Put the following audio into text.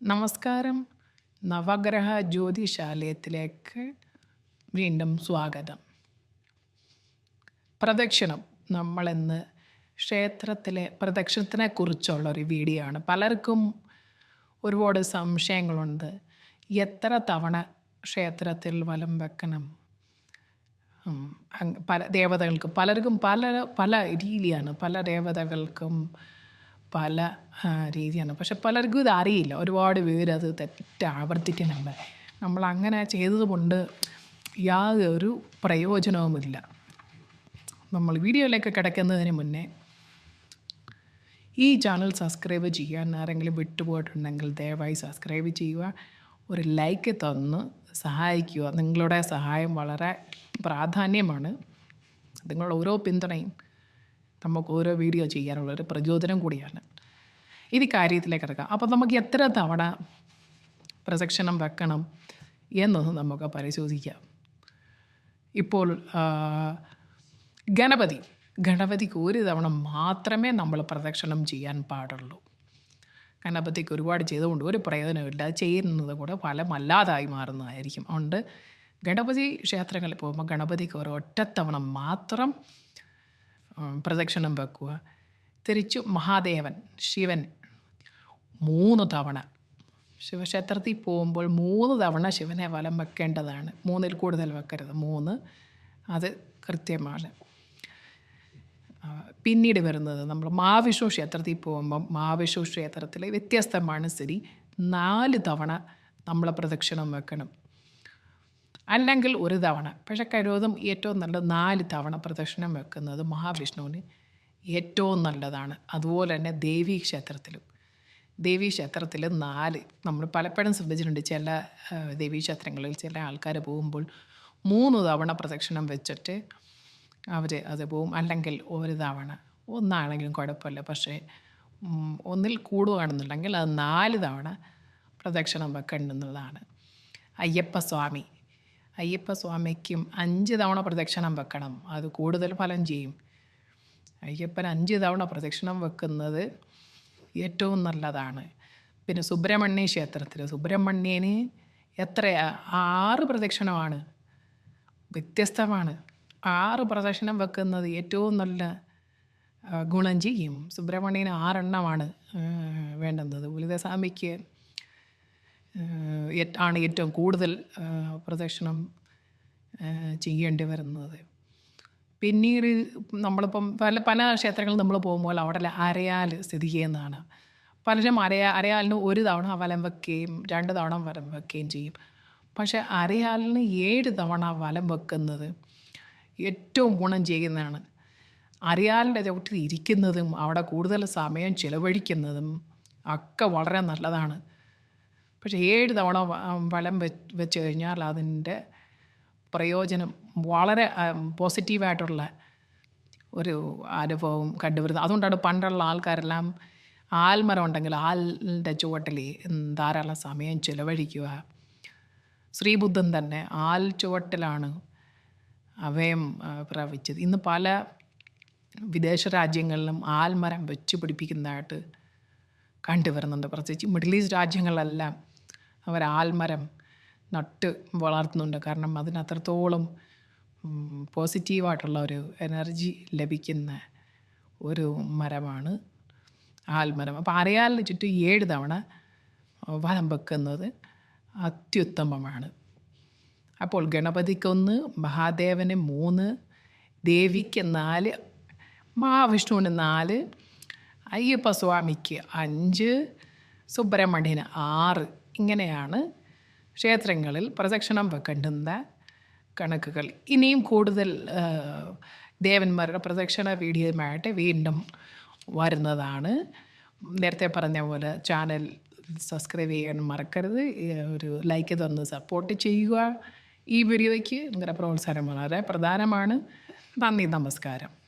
നമസ്കാരം. നവഗ്രഹ ജ്യോതിശാലയത്തിലേക്ക് വീണ്ടും സ്വാഗതം. പ്രദക്ഷിണം. നമ്മളിന്ന് ക്ഷേത്രത്തിലെ പ്രദക്ഷിണത്തിനെ കുറിച്ചുള്ള ഒരു വീഡിയോ ആണ് പലർക്കും ഒരുപാട് സംശയങ്ങളുണ്ട്. എത്ര തവണ ക്ഷേത്രത്തിൽ വലം വെക്കണം? പല ദേവതകൾക്ക് പലർക്കും പല പല രീതിയാണ്. പല ദേവതകൾക്കും പല രീതിയാണ്. പക്ഷെ പലർക്കും ഇത് അറിയില്ല. ഒരുപാട് പേര് അത് തെറ്റ് നമ്മൾ അങ്ങനെ ചെയ്തതുകൊണ്ട് യാതൊരു പ്രയോജനവുമില്ല. നമ്മൾ വീഡിയോയിലേക്ക് കിടക്കുന്നതിന് മുന്നേ ഈ ചാനൽ സബ്സ്ക്രൈബ് ചെയ്യാൻ ആരെങ്കിലും വിട്ടുപോയിട്ടുണ്ടെങ്കിൽ ദയവായി സബ്സ്ക്രൈബ് ചെയ്യുക. ഒരു ലൈക്ക് തന്ന് സഹായിക്കുക. നിങ്ങളുടെ സഹായം വളരെ പ്രാധാന്യമാണ്. നിങ്ങളുടെ ഓരോ പിന്തുണയും നമുക്ക് ഓരോ വീഡിയോ ചെയ്യാനുള്ള ഒരു പ്രചോദനം കൂടിയാണ്. ഇത് കാര്യത്തിലേക്ക് കിടക്കാം. അപ്പോൾ നമുക്ക് എത്ര തവണ പ്രസക്ഷണം വെക്കണം എന്നൊന്ന് നമുക്ക് പരിശോധിക്കാം. ഇപ്പോൾ ഗണപതി ഗണപതിക്ക് ഒരു തവണ മാത്രമേ നമ്മൾ പ്രദക്ഷിണം ചെയ്യാൻ പാടുള്ളൂ. ഗണപതിക്ക് ഒരുപാട് ചെയ്തുകൊണ്ട് ഒരു പ്രയോജനമില്ല ചെയ്യുന്നത് കൂടെ ഫലമല്ലാതായി മാറുന്നതായിരിക്കും. അതുകൊണ്ട് ഗണപതി ക്ഷേത്രങ്ങളിൽ പോകുമ്പോൾ ഗണപതിക്ക് ഒരു ഒറ്റത്തവണ മാത്രം പ്രദക്ഷിണം വെക്കുക. തിരിച്ചു മഹാദേവൻ ശിവൻ മൂന്ന് തവണ. ശിവക്ഷേത്രത്തിൽ പോകുമ്പോൾ മൂന്ന് തവണ ശിവനെ വലം വെക്കേണ്ടതാണ്. മൂന്നിൽ കൂടുതൽ വെക്കരുത്. മൂന്ന്. അത് കൃത്യമാണ്. പിന്നീട് വരുന്നത് നമ്മൾ മാവിഷു ക്ഷേത്രത്തിൽ പോകുമ്പം മാവിഷു ക്ഷേത്രത്തിൽ വ്യത്യസ്തമാണ് സ്ഥിതി നാല് തവണ നമ്മൾ പ്രദക്ഷിണം വെക്കണം. അല്ലെങ്കിൽ ഒരു തവണ. പക്ഷെ കരുവതും ഏറ്റവും നല്ലത് നാല് തവണ പ്രദക്ഷിണം വെക്കുന്നത് മഹാവിഷ്ണുവിന് ഏറ്റവും നല്ലതാണ്. അതുപോലെ തന്നെ ദേവീ ക്ഷേത്രത്തിലും. ദേവീ ക്ഷേത്രത്തിൽ നാല് നമ്മൾ പലപ്പോഴും ശ്രദ്ധിച്ചിട്ടുണ്ട് ചില ദേവീ ക്ഷേത്രങ്ങളിൽ ചില ആൾക്കാർ പോകുമ്പോൾ മൂന്ന് തവണ പ്രദക്ഷിണം വെച്ചിട്ട് അവർ അത് പോവും. അല്ലെങ്കിൽ ഒരു തവണ. ഒന്നാണെങ്കിലും കുഴപ്പമില്ല. പക്ഷേ ഒന്നിൽ കൂടുകയാണെന്നുണ്ടെങ്കിൽ അത് നാല് തവണ പ്രദക്ഷിണം വെക്കേണ്ടുന്നതാണ് അയ്യപ്പസ്വാമി അയ്യപ്പസ്വാമിക്കും അഞ്ച് തവണ പ്രദക്ഷിണം വെക്കണം. അത് കൂടുതൽ ഫലം ചെയ്യും. അയ്യപ്പൻ അഞ്ച് തവണ പ്രദക്ഷിണം വെക്കുന്നത് ഏറ്റവും നല്ലതാണ്. പിന്നെ സുബ്രഹ്മണ്യ ക്ഷേത്രത്തിൽ സുബ്രഹ്മണ്യന് എത്ര ആറ് പ്രദക്ഷിണമാണ്. വ്യത്യസ്തമാണ്. ആറ് പ്രദക്ഷിണം വെക്കുന്നത് ഏറ്റവും നല്ല ഗുണം ചെയ്യും. സുബ്രഹ്മണ്യന് ആറെണ്ണമാണ് വേണ്ടുന്നത്. ഉലിതസ്വാമിക്ക് ആണ് ഏറ്റവും കൂടുതൽ പ്രദക്ഷിണം ചെയ്യേണ്ടി വരുന്നത്. പിന്നീട് നമ്മളിപ്പം പല പല ക്ഷേത്രങ്ങളിൽ നമ്മൾ പോകുമ്പോൾ അവിടെ അരയാൽ സ്ഥിതി ചെയ്യുന്നതാണ്. പലരും അരയാ അരയാലിന് ഒരു തവണ വലം വെക്കുകയും രണ്ട് തവണ വലം വെക്കുകയും ചെയ്യും. പക്ഷേ അരയാലിന് ഏഴ് തവണ വലം വെക്കുന്നത് ഏറ്റവും ഗുണം ചെയ്യുന്നതാണ്. അരയാലിന്റെ ചവിട്ടിൽ ഇരിക്കുന്നതും അവിടെ കൂടുതൽ സമയം ചിലവഴിക്കുന്നതും ഒക്കെ വളരെ നല്ലതാണ്. പക്ഷേ ഏഴ് തവണ വളം വെച്ച് കഴിഞ്ഞാൽ അതിന്റെ പ്രയോജനം വളരെ പോസിറ്റീവായിട്ടുള്ള ഒരു അനുഭവം കണ്ടുവരുന്നത് അതുകൊണ്ടാണ് പണ്ടുള്ള ആൾക്കാരെല്ലാം ആൽമരം ഉണ്ടെങ്കിൽ ആലിന്റെ ചുവട്ടിൽ ധാരാളം സമയം ചിലവഴിക്കുക. ശ്രീബുദ്ധൻ തന്നെ ആൽ ചുവട്ടിലാണ് അവയം പ്രാപിച്ചത്. ഇന്ന് പല വിദേശ രാജ്യങ്ങളിലും ആൽമരം വെച്ച് പിടിപ്പിക്കുന്നതായിട്ട് കണ്ടുവരുന്നുണ്ട്. പ്രത്യേകിച്ച് മിഡിൽ ഈസ്റ്റ് രാജ്യങ്ങളിലെല്ലാം അവർ ആൽമരം നട്ട് വളർത്തുന്നുണ്ട്. കാരണം അതിന് അത്രത്തോളം പോസിറ്റീവായിട്ടുള്ള ഒരു എനർജി ലഭിക്കുന്ന ഒരു മരമാണ് ആൽമരം. അപ്പോൾ അറിയാലിന് ചുറ്റും ഏഴ് തവണ വലം വെക്കുന്നത് അത്യുത്തമമാണ്. അപ്പോൾ ഗണപതിക്കൊന്ന് മഹാദേവന് മൂന്ന് ദേവിക്ക് നാല് മഹാവിഷ്ണുവിന് നാല് അയ്യപ്പസ്വാമിക്ക് അഞ്ച് സുബ്രഹ്മണ്യന് ആറ് ഇങ്ങനെയാണ് ക്ഷേത്രങ്ങളിൽ പ്രദക്ഷിണം വെക്കേണ്ടുന്ന കണക്കുകൾ. ഇനിയും കൂടുതൽ ദേവന്മാരുടെ പ്രദക്ഷിണ വീഡിയോയുമായിട്ട് വീണ്ടും വരുന്നതാണ്. നേരത്തെ പറഞ്ഞ പോലെ ചാനൽ സബ്സ്ക്രൈബ് ചെയ്യാൻ മറക്കരുത്. ഒരു ലൈക്ക് തന്ന് സപ്പോർട്ട് ചെയ്യുക. ഈ വീഡിയോയ്ക്ക് നിങ്ങളുടെ പ്രോത്സാഹനം വളരെ പ്രധാനമാണ്. നന്ദി നമസ്കാരം.